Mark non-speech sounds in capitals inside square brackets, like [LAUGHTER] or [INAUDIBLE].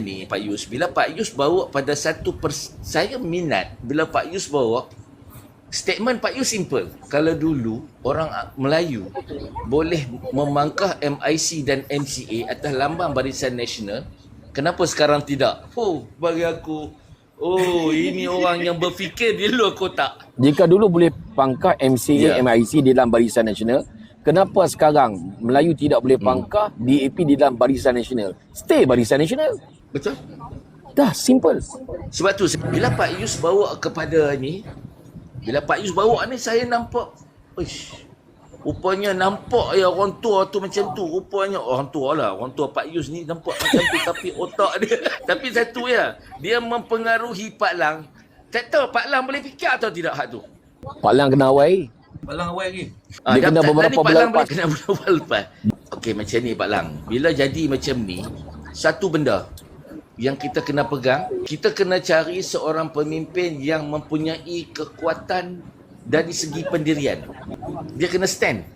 ni Pak Yus bila Pak Yus bawa pada satu pers- saya minat bila Pak Yus bawa statement Pak Yus simple kalau dulu orang Melayu boleh memangkah MIC dan MCA atas lambang Barisan Nasional kenapa sekarang tidak oh bagi aku oh ini orang yang berfikir di luar kotak Jika dulu boleh pangkah. MCA, MIC di dalam Barisan Nasional, kenapa sekarang Melayu tidak boleh pangkah DAP di dalam Barisan Nasional? Stay Barisan Nasional. Betul Dah, simple. Sebab tu bila Pak Yus bawa kepada ni bila Pak Yus bawa ni saya nampak Uish, rupanya nampak ya orang tua tu macam tu rupanya orang tua lah orang tua Pak Yus ni nampak macam tu tapi otak dia [LAUGHS] tapi satu ya dia mempengaruhi Pak Lang tak tahu Pak Lang boleh fikir atau tidak hak tu Pak Lang kena awai. Balang awal lagi. Ah, Dia kena beberapa Pak bulan Lang lepas. Kena [LAUGHS] beberapa bulan lepas. Okey macam ni Pak Lang. Bila jadi macam ni, satu benda yang kita kena pegang, kita kena cari seorang pemimpin yang mempunyai kekuatan dari segi pendirian. Dia kena stand.